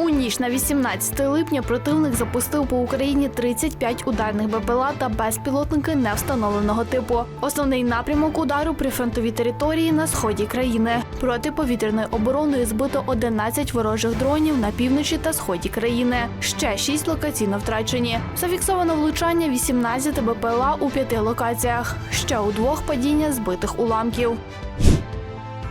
У ніч на 18 липня противник запустив по Україні 35 ударних БПЛА та безпілотники невстановленого типу. Основний напрямок удару прифронтові території на сході країни. Протиповітряною обороною збито 11 ворожих дронів на півночі та сході країни. Ще 6 локаційно втрачені. Зафіксовано влучання 18 БПЛА у п'яти локаціях. Ще у двох падіння збитих уламків.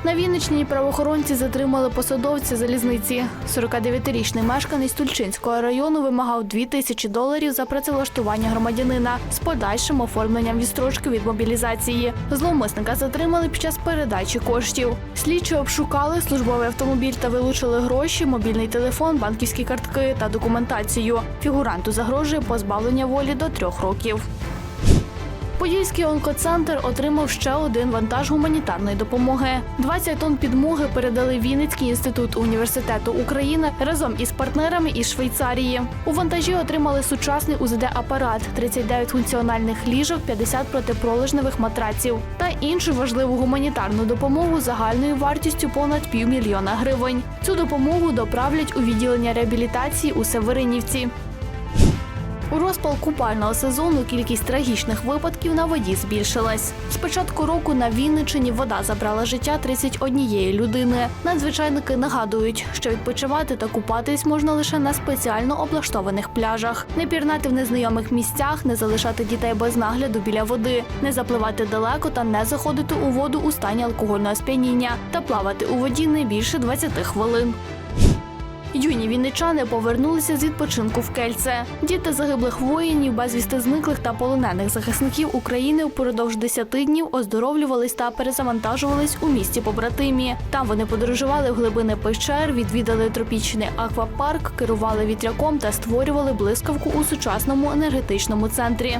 На Вінниччині правоохоронці затримали посадовця залізниці. 49-річний мешканець Тульчинського району вимагав 2 тисячі доларів за працевлаштування громадянина з подальшим оформленням відстрочки від мобілізації. Зловмисника затримали під час передачі коштів. Слідчі обшукали службовий автомобіль та вилучили гроші, мобільний телефон, банківські картки та документацію. Фігуранту загрожує позбавлення волі до трьох років. Подільський онкоцентр отримав ще один вантаж гуманітарної допомоги. 20 тонн підмоги передали Вінницький інститут університету України разом із партнерами із Швейцарії. У вантажі отримали сучасний УЗД-апарат, 39 функціональних ліжок, 50 протипролежневих матраців та іншу важливу гуманітарну допомогу загальною вартістю понад півмільйона гривень. Цю допомогу доправлять у відділення реабілітації у Северинівці. У розпал купального сезону кількість трагічних випадків на воді збільшилась. З початку року на Вінниччині вода забрала життя 31 людини. Надзвичайники нагадують, що відпочивати та купатись можна лише на спеціально облаштованих пляжах, не пірнати в незнайомих місцях, не залишати дітей без нагляду біля води, не запливати далеко та не заходити у воду у стані алкогольного сп'яніння та плавати у воді не більше 20 хвилин. Юні вінничани повернулися з відпочинку в Кельце. Діти загиблих воїнів, безвісти зниклих та полонених захисників України впродовж 10 днів оздоровлювались та перезавантажувались у місті побратимі. Там вони подорожували в глибини пещер, відвідали тропічний аквапарк, керували вітряком та створювали блискавку у сучасному енергетичному центрі.